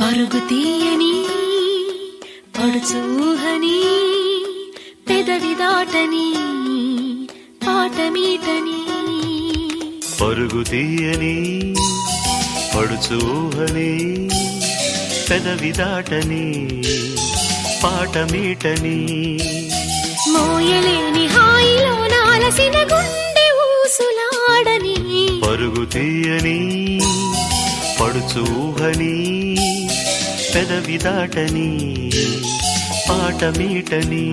పరుగు తీయని పడుచూహని పెదవి దాటని పాట మీటని. పరుగు తీయని పడుచూహని పెదవి దాటని పాట మీటని. మోయలేని హాయిలో నాలసిన గుండె ఊసులాడని. పరుగు తీయని పడుచూహని పెదవి దాటని పాట మీటని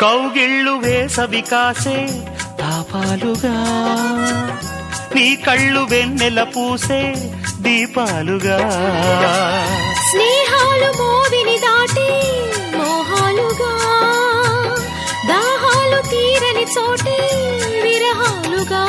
కౌగిళ్ళు వేసవి కాసే తాపాలుగా నీ కళ్ళు వెన్నెల పూసే దీపాలుగా. స్నేహాలు మోవిని దాటి మోహాలుగా దాహాలు తీరని చోటే విరహాలుగా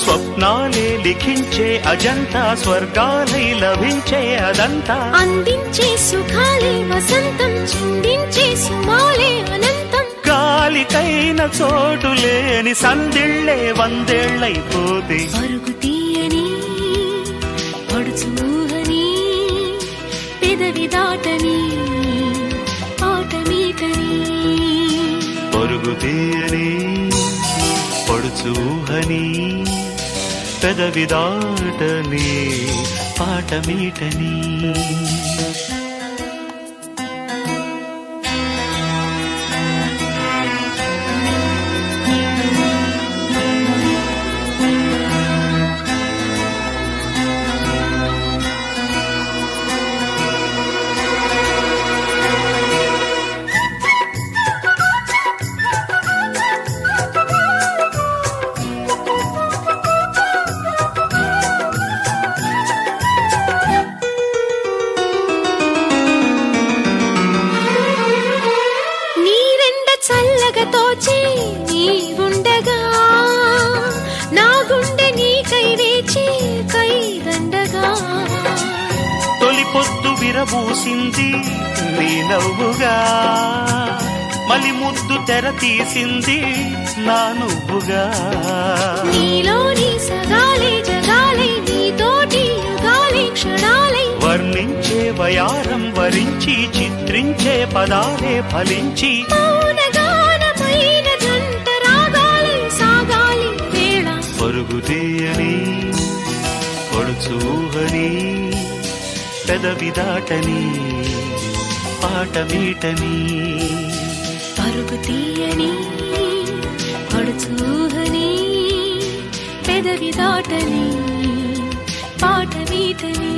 స్వప్నాలే లిఖించే అజంతా స్వర్గాలై లభించే అదంతా. అందించే సుఖాలే వసంతం చిందించే సుమాలే అనంతం. గాలికైన చోటు లేని సందిళ్ళే వందేళ్ళైపోతే పరుగు తీయని పడుచూహని పెదవి దాటని ఆట మీటని పరుగు తీయని పడుచూహని పెదవి దాటని చల్లగా తోచి నీ గుండె నీకై వేచి కైదండగా తొలి పొద్దు విరబూసింది నీ నవ్వుగా మలి ముద్దు తెర తీసింది నా నువ్వుగా. నీలోని సగాలే జగాలై నీతోటి యుగాలే క్షణాలై. వర్ణించే వయారం వరించి చిత్రించే పదాలే ఫలించి పరుగు తీయని పడుచూహని పెదవి దాటని పాట మీటని పరుగు తీయని పడుచూహని పెదవి దాటని పాట మీటని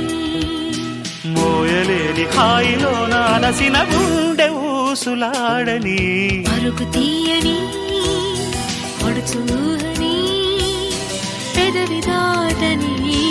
మోయలేని హాయిలో నాలసిన గుండె ఊసులాడని. పరుగు తీయని పడుచూహని పెదవి దాటని